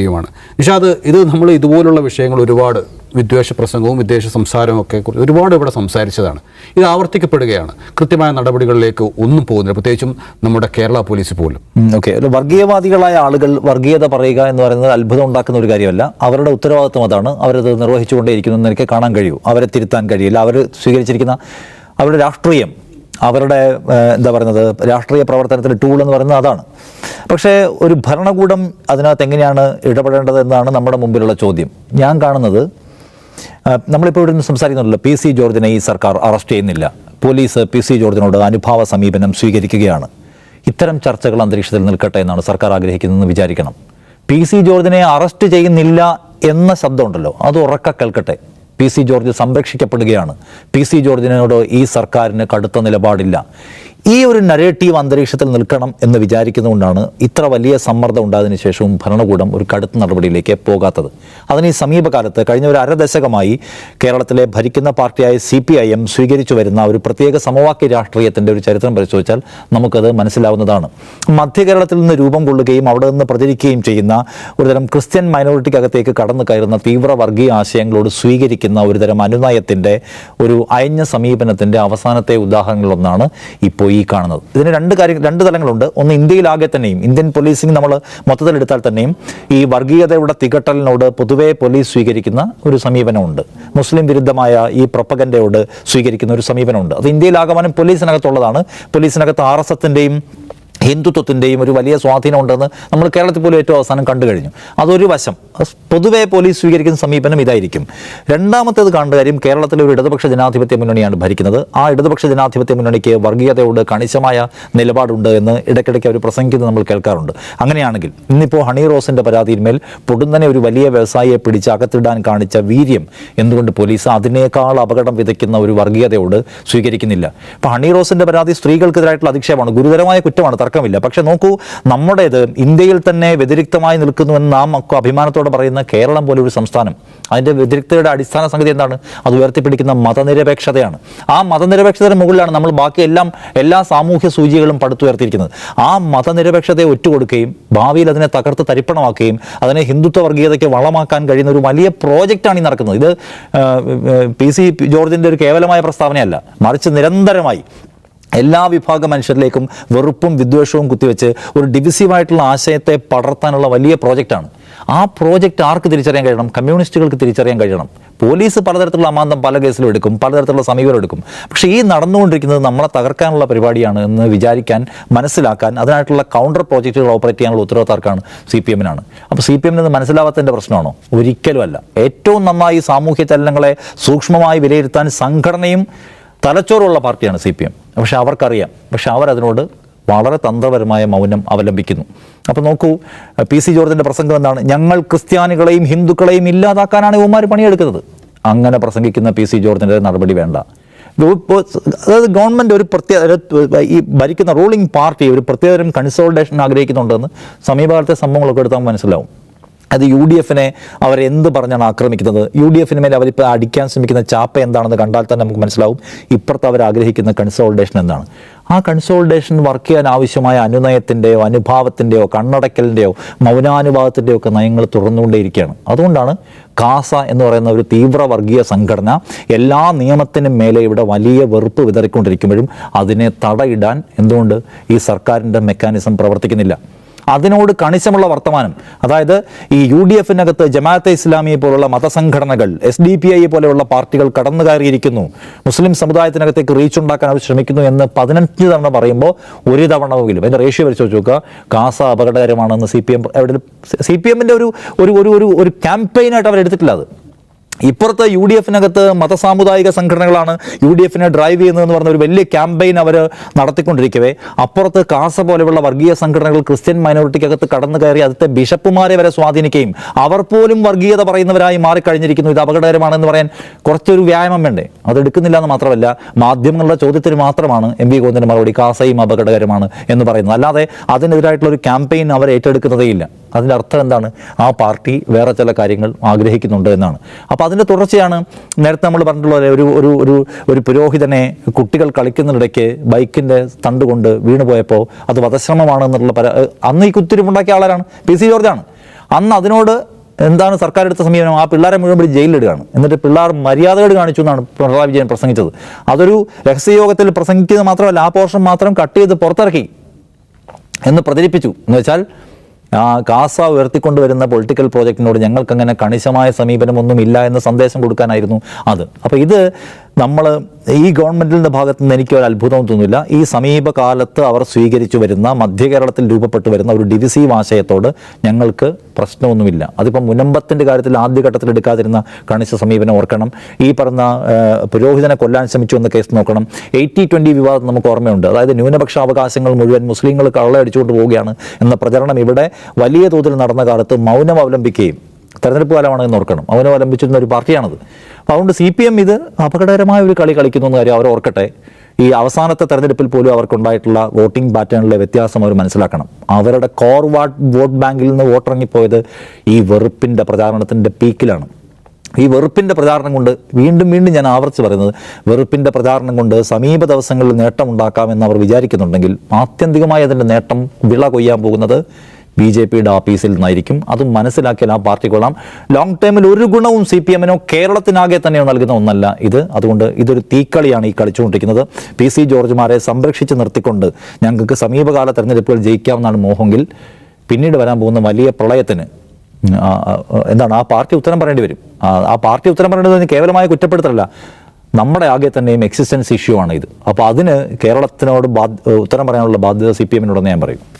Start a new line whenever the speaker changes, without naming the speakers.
യുമാണ് നിഷാദ് ഇത് നമ്മൾ ഇതുപോലുള്ള വിഷയങ്ങൾ ഒരുപാട് വിദ്വേഷ പ്രസംഗവും വിദ്വേഷ സംസാരവും ഒക്കെ കുറിച്ച് ഒരുപാട് ഇവിടെ സംസാരിച്ചതാണ്. ഇത് ആവർത്തിക്കപ്പെടുകയാണ്. കൃത്യമായ നടപടികളിലേക്ക് ഒന്നും പോകുന്നില്ല. പ്രത്യേകിച്ചും നമ്മുടെ കേരള പോലീസ് പോലും.
ഓക്കെ. വർഗീയവാദികളായ ആളുകൾ വർഗീയത പറയുക എന്ന് പറയുന്നത് അത്ഭുതം ഉണ്ടാക്കുന്ന ഒരു കാര്യമല്ല. അവരുടെ ഉത്തരവാദിത്വം അതാണ്. അവരത് നിർവഹിച്ചുകൊണ്ടേയിരിക്കുന്നു എനിക്ക് കാണാൻ കഴിയൂ. അവരെ തിരുത്താൻ കഴിയില്ല. അവർ സ്വീകരിച്ചിരിക്കുന്ന അവരുടെ രാഷ്ട്രീയം അവരുടെ എന്താ പറയുന്നത് രാഷ്ട്രീയ പ്രവർത്തനത്തിന്റെ ടൂൾ എന്ന് പറയുന്നത് അതാണ്. പക്ഷേ ഒരു ഭരണകൂടം അതിനകത്ത് എങ്ങനെയാണ് ഇടപെടേണ്ടത് എന്നാണ് നമ്മുടെ മുമ്പിലുള്ള ചോദ്യം. ഞാൻ കാണുന്നത് നമ്മളിപ്പോൾ ഇവിടെ നിന്ന് സംസാരിക്കുന്നുണ്ടല്ലോ പി സി ജോർജിനെ ഈ സർക്കാർ അറസ്റ്റ് ചെയ്യുന്നില്ല. പോലീസ് പി സി ജോർജിനോട് അനുഭാവ സമീപനം സ്വീകരിക്കുകയാണ്. ഇത്തരം ചർച്ചകൾ അന്തരീക്ഷത്തിൽ നിൽക്കട്ടെ എന്നാണ് സർക്കാർ ആഗ്രഹിക്കുന്നതെന്ന് വിചാരിക്കണം. പി സി ജോർജിനെ അറസ്റ്റ് ചെയ്യുന്നില്ല എന്ന ശബ്ദമുണ്ടല്ലോ അത് ഉറക്ക കേൾക്കട്ടെ. പി സി ജോർജ് സംരക്ഷിക്കപ്പെടുകയാണ്. പി സി ജോർജിനോട് ഈ സർക്കാരിന് കടുത്ത നിലപാടില്ല. ഈ ഒരു നരേറ്റീവ് അന്തരീക്ഷത്തിൽ നിൽക്കണം എന്ന് വിചാരിക്കുന്നതുകൊണ്ടാണ് ഇത്ര വലിയ സമ്മർദ്ദം ഉണ്ടായതിന് ശേഷവും ഭരണകൂടം ഒരു കടുത്ത നടപടിയിലേക്ക് പോകാത്തത്. അതിന് ഈ സമീപകാലത്ത് കഴിഞ്ഞ ഒരു അരദശകമായി കേരളത്തിലെ ഭരിക്കുന്ന പാർട്ടിയായ സി പി ഐ എം സ്വീകരിച്ചു വരുന്ന ഒരു പ്രത്യേക സമവാക്യ രാഷ്ട്രീയത്തിന്റെ ഒരു ചരിത്രം പരിശോധിച്ചാൽ നമുക്കത് മനസ്സിലാവുന്നതാണ്. മധ്യ കേരളത്തിൽ നിന്ന് രൂപം കൊള്ളുകയും അവിടെ നിന്ന് പ്രചരിക്കുകയും ചെയ്യുന്ന ഒരുതരം ക്രിസ്ത്യൻ മൈനോറിറ്റിക്കകത്തേക്ക് കടന്നു കയറുന്ന തീവ്ര വർഗീയ ആശയങ്ങളോട് സ്വീകരിക്കുന്ന ഒരുതരം അനുനയത്തിന്റെ ഒരു അയഞ്ഞ സമീപനത്തിന്റെ അവസാനത്തെ ഉദാഹരണങ്ങളൊന്നാണ് ഇപ്പോൾ ഈ കാണുന്നത്. ഇതിന് രണ്ട് കാര്യം രണ്ട് തലങ്ങളുണ്ട്. ഒന്ന് ഇന്ത്യയിലാകെ തന്നെയും ഇന്ത്യൻ പോലീസിങ് നമ്മൾ മൊത്തത്തിൽ എടുത്താൽ തന്നെയും ഈ വർഗീയതയുടെ തികട്ടലിനോട് പൊതുവേ പോലീസ് സ്വീകരിക്കുന്ന ഒരു സമീപനമുണ്ട്. മുസ്ലിം വിരുദ്ധമായ ഈ പ്രൊപ്പഗൻഡയോട് സ്വീകരിക്കുന്ന ഒരു സമീപനമുണ്ട്. അത് ഇന്ത്യയിലാകമാനം പോലീസിനകത്തുള്ളതാണ്. പോലീസിനകത്ത് ആർ എസ് എസിന്റെയും ഹിന്ദുത്വത്തിന്റെയും ഒരു വലിയ സ്വാധീനം ഉണ്ടെന്ന് നമ്മൾ കേരളത്തിൽ പോലും ഏറ്റവും അവസാനം കണ്ടു കഴിഞ്ഞു. അതൊരു വശം. പൊതുവെ പോലീസ് സ്വീകരിക്കുന്ന സമീപനം ഇതായിരിക്കും. രണ്ടാമത്തേത് കാണേണ്ട കാര്യം കേരളത്തിലെ ഒരു ഇടതുപക്ഷ ജനാധിപത്യ മുന്നണിയാണ് ഭരിക്കുന്നത്. ആ ഇടതുപക്ഷ ജനാധിപത്യ മുന്നണിക്ക് വർഗീയതയോട് കണിശമായ നിലപാടുണ്ട് എന്ന് ഇടയ്ക്കിടയ്ക്ക് അവർ പ്രസംഗിക്കുന്നത് നമ്മൾ കേൾക്കാറുണ്ട്. അങ്ങനെയാണെങ്കിൽ ഇന്നിപ്പോൾ ഹണി റോസിന്റെ പരാതിയിന്മേൽ പൊടുന്നനെ ഒരു വലിയ വ്യവസായിയെ പിടിച്ച് അകത്തിടാൻ കാണിച്ച വീര്യം എന്തുകൊണ്ട് പോലീസ് അതിനേക്കാൾ അപകടം വിതയ്ക്കുന്ന ഒരു വർഗീയതയോട് സ്വീകരിക്കുന്നില്ല? ഇപ്പോൾ ഹണി റോസിന്റെ പരാതി സ്ത്രീകൾക്കെതിരായിട്ടുള്ള അധിക്ഷേപമാണ്. ഗുരുതരമായ കുറ്റമാണ്. തർക്കമില്ല. പക്ഷെ നോക്കൂ നമ്മുടേത് ഇന്ത്യയിൽ തന്നെ വ്യതിരിക്തമായി നിൽക്കുന്നുവെന്ന് നാം അഭിമാനത്തോടെ പറയുന്ന കേരളം പോലെ ഒരു സംസ്ഥാനം. അതിന്റെ വ്യതിരിക്തയുടെ അടിസ്ഥാന സംഗതി എന്താണ്? അത് ഉയർത്തിപ്പിടിക്കുന്ന മതനിരപേക്ഷതയാണ്. ആ മതനിരപേക്ഷതയുടെ മുകളിലാണ് നമ്മൾ ബാക്കി എല്ലാം എല്ലാ സാമൂഹ്യ സൂചികളും പടുത്തുയർത്തിയിരിക്കുന്നത്. ആ മതനിരപേക്ഷതയെ ഒറ്റുകൊടുക്കുകയും ഭാവിയിൽ അതിനെ തകർത്ത് തരിപ്പണമാക്കുകയും അതിനെ ഹിന്ദുത്വ വർഗീയതയ്ക്ക് വളമാക്കാൻ കഴിയുന്ന ഒരു വലിയ പ്രോജക്റ്റാണ് ഈ നടക്കുന്നത്. ഇത് പി സി ജോർജിന്റെ ഒരു കേവലമായ പ്രസ്താവനയല്ല. മറിച്ച് നിരന്തരമായി എല്ലാ വിഭാഗം മനുഷ്യരിലേക്കും വെറുപ്പും വിദ്വേഷവും കുത്തിവെച്ച് ഒരു ഡിവിസീവായിട്ടുള്ള ആശയത്തെ പടർത്താനുള്ള വലിയ പ്രോജക്റ്റാണ്. ആ പ്രോജക്റ്റ് ആർക്ക് തിരിച്ചറിയാൻ കഴിയണം? കമ്മ്യൂണിസ്റ്റുകൾക്ക് തിരിച്ചറിയാൻ കഴിയണം. പോലീസ് പലതരത്തിലുള്ള അമാന്തം പല കേസിലും എടുക്കും പലതരത്തിലുള്ള സമീപനം എടുക്കും. പക്ഷേ ഈ നടന്നുകൊണ്ടിരിക്കുന്നത് നമ്മളെ തകർക്കാനുള്ള പരിപാടിയാണ് എന്ന് വിചാരിക്കാൻ മനസ്സിലാക്കാൻ അതിനായിട്ടുള്ള കൗണ്ടർ പ്രോജക്റ്റുകൾ ഓപ്പറേറ്റ് ചെയ്യാനുള്ള ഉത്തരവാദിത്തർക്കാണ് സി പി എമ്മിനാണ് അപ്പോൾ സി പി എമ്മിന് മനസ്സിലാവാത്തതിന്റെ പ്രശ്നമാണോ? ഒരിക്കലുമല്ല. ഏറ്റവും നന്നായി സാമൂഹ്യ ചലനങ്ങളെ സൂക്ഷ്മമായി വിലയിരുത്താൻ സംഘടനയും തലച്ചോറുള്ള പാർട്ടിയാണ് സി പി എം. പക്ഷെ അവർക്കറിയാം. പക്ഷെ അവരതിനോട് വളരെ തന്ത്രപരമായ മൗനം അവലംബിക്കുന്നു. അപ്പോൾ നോക്കൂ പി സി ജോർജിന്റെ പ്രസംഗം എന്താണ്? ഞങ്ങൾ ക്രിസ്ത്യാനികളെയും ഹിന്ദുക്കളെയും ഇല്ലാതാക്കാനാണ് ഇവന്മാർ പണിയെടുക്കുന്നത്. അങ്ങനെ പ്രസംഗിക്കുന്ന പി സി ജോർജിന്റെ നടപടി വേണ്ട. അതായത് ഗവൺമെന്റ് ഒരു പ്രത്യേക ഈ ഭരിക്കുന്ന റൂളിംഗ് പാർട്ടി ഒരു പ്രത്യേകതരം കൺസോൾട്ടേഷൻ ആഗ്രഹിക്കുന്നുണ്ടെന്ന് സമീപകാലത്തെ സംഭവങ്ങളൊക്കെ എടുത്താൽ മനസ്സിലാവും. അത് യു ഡി എഫിനെ അവർ എന്ത് പറഞ്ഞാണ് ആക്രമിക്കുന്നത്? യു ഡി എഫിന് മേൽ അവരിപ്പോൾ അടിക്കാൻ ശ്രമിക്കുന്ന ചാപ്പ എന്താണെന്ന് കണ്ടാൽ തന്നെ നമുക്ക് മനസ്സിലാവും ഇപ്പുറത്ത് അവർ ആഗ്രഹിക്കുന്ന കൺസോൾട്ടേഷൻ എന്താണ്. ആ കൺസോൾട്ടേഷൻ വർക്ക് ചെയ്യാൻ ആവശ്യമായ അനുനയത്തിന്റെയോ അനുഭാവത്തിന്റെയോ കണ്ണടക്കലിന്റെയോ മൗനാനുഭാവത്തിന്റെയോ ഒക്കെ നയങ്ങൾ തുറന്നുകൊണ്ടേയിരിക്കുകയാണ്. അതുകൊണ്ടാണ് കാസ എന്ന് പറയുന്ന ഒരു തീവ്ര വർഗീയ സംഘടന എല്ലാ നിയമത്തിനും മേലെ ഇവിടെ വലിയ വെറുപ്പ് വിതറിക്കൊണ്ടിരിക്കുമ്പോഴും അതിനെ തടയിടാൻ എന്തുകൊണ്ട് ഈ സർക്കാരിന്റെ മെക്കാനിസം പ്രവർത്തിക്കുന്നില്ല? അതിനോട് കണിശമുള്ള വർത്തമാനം. അതായത് ഈ യു ഡി എഫിനകത്ത് ജമാഅത്തെ ഇസ്ലാമിയെ പോലുള്ള മതസംഘടനകൾ എസ് ഡി പി ഐ പോലെയുള്ള പാർട്ടികൾ കടന്നു കയറിയിരിക്കുന്നു മുസ്ലിം സമുദായത്തിനകത്തേക്ക് റീച്ച് ഉണ്ടാക്കാൻ അവർ ശ്രമിക്കുന്നു എന്ന് പതിനഞ്ച് തവണ പറയുമ്പോൾ ഒരു തവണമെങ്കിലും അതിന്റെ റേഷ്യോ പരിശോധിച്ച് നോക്കുക. കാസ അപകടകരമാണെന്ന് സി പി എം എവിടെ സി പി എമ്മിന്റെ ഒരു ഒരു ഒരു ഒരു ഒരു ക്യാമ്പയിനായിട്ട് അവർ എടുത്തിട്ടില്ല അത്. ഇപ്പുറത്ത് യു ഡി എഫിനകത്ത് മതസാമുദായിക സംഘടനകളാണ് യു ഡി എഫിനെ ഡ്രൈവ് ചെയ്യുന്നതെന്ന് പറഞ്ഞ ഒരു വലിയ ക്യാമ്പയിൻ അവർ നടത്തിക്കൊണ്ടിരിക്കവേ. അപ്പുറത്ത് കാസ പോലെയുള്ള വർഗീയ സംഘടനകൾ ക്രിസ്ത്യൻ മൈനോറിറ്റിക്കകത്ത് കടന്നു കയറി അതിലത്തെ ബിഷപ്പുമാരെ വരെ സ്വാധീനിക്കുകയും അവർ പോലും വർഗീയത പറയുന്നവരായി മാറിക്കഴിഞ്ഞിരിക്കുന്നു. ഇത് അപകടകരമാണെന്ന് പറയാൻ കുറച്ചൊരു വ്യായാമം വേണ്ടേ? അത് എടുക്കുന്നില്ല എന്ന് മാത്രമല്ല മാധ്യമങ്ങളുടെ ചോദ്യത്തിന് മാത്രമാണ് എം വി ഗോവിന്ദന്റെ മറുപടി കാസയും അപകടകരമാണ് എന്ന് പറയുന്നത്. അല്ലാതെ അതിനെതിരായിട്ടുള്ള ഒരു ക്യാമ്പയിൻ അവർ ഏറ്റെടുക്കുന്നതേയില്ല. അതിന്റെ അർത്ഥം എന്താണ്? ആ പാർട്ടി വേറെ ചില കാര്യങ്ങൾ ആഗ്രഹിക്കുന്നുണ്ട് എന്നാണ്. അപ്പോൾ അതിന്റെ തുടർച്ചയാണ് നേരത്തെ നമ്മൾ പറഞ്ഞിട്ടുള്ള ഒരു ഒരു ഒരു ഒരു പുരോഹിതനെ കുട്ടികൾ കളിക്കുന്നതിനിടയ്ക്ക് ബൈക്കിന്റെ തണ്ട് കൊണ്ട് വീണുപോയപ്പോൾ അത് വധശ്രമമാണെന്നുള്ള പര അന്ന് ഈ കുത്തിരിപ്പുണ്ടാക്കിയ ആളാരാണ്? P C ജോർജാണ്. അന്ന് അതിനോട് എന്താണ് സർക്കാർ എടുത്ത സമീപനം? ആ പിള്ളേരെ മുഴുവൻ ജയിലിലിടുകയാണ്. എന്നിട്ട് പിള്ളേർ മര്യാദകൾ കാണിച്ചു എന്നാണ് പിണറായി വിജയൻ പ്രസംഗിച്ചത്. അതൊരു രഹസ്യയോഗത്തിൽ പ്രസംഗിക്കുന്നത് മാത്രമല്ല ആ പോർഷൻ മാത്രം കട്ട് ചെയ്ത് പുറത്തിറക്കി എന്ന് പ്രചരിപ്പിച്ചു. എന്ന് വെച്ചാൽ ആ കാസ ഉയർത്തിക്കൊണ്ടുവരുന്ന പൊളിറ്റിക്കൽ പ്രോജക്റ്റിനോട് ഞങ്ങൾക്കങ്ങനെ കണിശമായ സമീപനമൊന്നുമില്ല എന്ന സന്ദേശം കൊടുക്കാനായിരുന്നു അത്. അപ്പോൾ ഇത് നമ്മൾ ഈ ഗവൺമെന്റിന്റെ ഭാഗത്തു നിന്ന് എനിക്ക് ഒരു അത്ഭുതം തോന്നുന്നില്ല ഈ സമീപകാലത്ത് അവർ സ്വീകരിച്ചു വരുന്ന മധ്യ കേരളത്തിൽ രൂപപ്പെട്ടു വരുന്ന ഒരു ഡിവിസീവ് ആശയത്തോട് ഞങ്ങൾക്ക് പ്രശ്നമൊന്നുമില്ല. അതിപ്പം മുനമ്പത്തിന്റെ കാര്യത്തിൽ ആദ്യഘട്ടത്തിൽ എടുക്കാതിരുന്ന കണിശ സമീപനം ഓർക്കണം. ഈ പറഞ്ഞ പുരോഹിതനെ കൊല്ലാൻ ശ്രമിച്ചു എന്ന കേസ് നോക്കണം. എയ്റ്റി ട്വന്റി വിവാദം നമുക്ക് ഓർമ്മയുണ്ട്. അതായത് ന്യൂനപക്ഷ അവകാശങ്ങൾ മുഴുവൻ മുസ്ലിങ്ങൾ കള്ളയടിച്ചുകൊണ്ട് പോവുകയാണ് എന്ന പ്രചരണം ഇവിടെ വലിയ തോതിൽ നടന്ന കാലത്ത് മൗനം അവലംബിക്കുകയും തെരഞ്ഞെടുപ്പ് കാലമാണെന്ന് ഓർക്കണം. അവനെ അവലംബിച്ചിരുന്ന ഒരു പാർട്ടിയാണത്. അപ്പോൾ അതുകൊണ്ട് സി പി എം ഇത് അപകടകരമായ ഒരു കളി കളിക്കുന്നു എന്ന കാര്യം അവർ ഓർക്കട്ടെ. ഈ അവസാനത്തെ തെരഞ്ഞെടുപ്പിൽ പോലും അവർക്കുണ്ടായിട്ടുള്ള വോട്ടിംഗ് പാറ്റേണിലെ വ്യത്യാസം അവർ മനസ്സിലാക്കണം. അവരുടെ കോർ വാട്ട് വോട്ട് ബാങ്കിൽ നിന്ന് വോട്ടിറങ്ങിപ്പോയത് ഈ വെറുപ്പിന്റെ പ്രചാരണത്തിന്റെ പീക്കിലാണ്. ഈ വെറുപ്പിന്റെ പ്രചാരണം കൊണ്ട് വീണ്ടും വീണ്ടും ഞാൻ ആവർത്തിച്ച് പറയുന്നത് വെറുപ്പിന്റെ പ്രചാരണം കൊണ്ട് സമീപ ദിവസങ്ങളിൽ നേട്ടമുണ്ടാക്കാമെന്ന് അവർ വിചാരിക്കുന്നുണ്ടെങ്കിൽ ആത്യന്തികമായി അതിന്റെ നേട്ടം വിള കൊയ്യാൻ പോകുന്നത് ബി ജെ പിയുടെ ഓഫീസിൽ നിന്നായിരിക്കും. അത് മനസ്സിലാക്കിയാൽ ആ പാർട്ടി കൊള്ളാം. ലോങ് ടേമിൽ ഒരു ഗുണവും സി പി എമ്മിനോ കേരളത്തിനാകെ തന്നെയോ നൽകുന്ന ഒന്നല്ല ഇത്. അതുകൊണ്ട് ഇതൊരു തീക്കളിയാണ് ഈ കളിച്ചുകൊണ്ടിരിക്കുന്നത്. പി സി ജോർജ്മാരെ സംരക്ഷിച്ച് നിർത്തിക്കൊണ്ട് ഞങ്ങൾക്ക് സമീപകാല തെരഞ്ഞെടുപ്പുകൾ ജയിക്കാമെന്നാണ് മോഹമെങ്കിൽ പിന്നീട് വരാൻ പോകുന്ന വലിയ പ്രളയത്തിന് എന്താണ് ആ പാർട്ടി ഉത്തരം പറയേണ്ടി വരും. ആ, പാർട്ടി ഉത്തരം പറയേണ്ടത് കേവലമായ കുറ്റപ്പെടുത്തലല്ല. നമ്മുടെ ആകെ തന്നെയും എക്സിസ്റ്റൻസ് ഇഷ്യൂ ആണ് ഇത്. അപ്പോൾ അതിന് കേരളത്തിനോട് ഉത്തരം പറയാനുള്ള ബാധ്യത സി പി എമ്മിനോടെന്ന് ഞാൻ പറയും.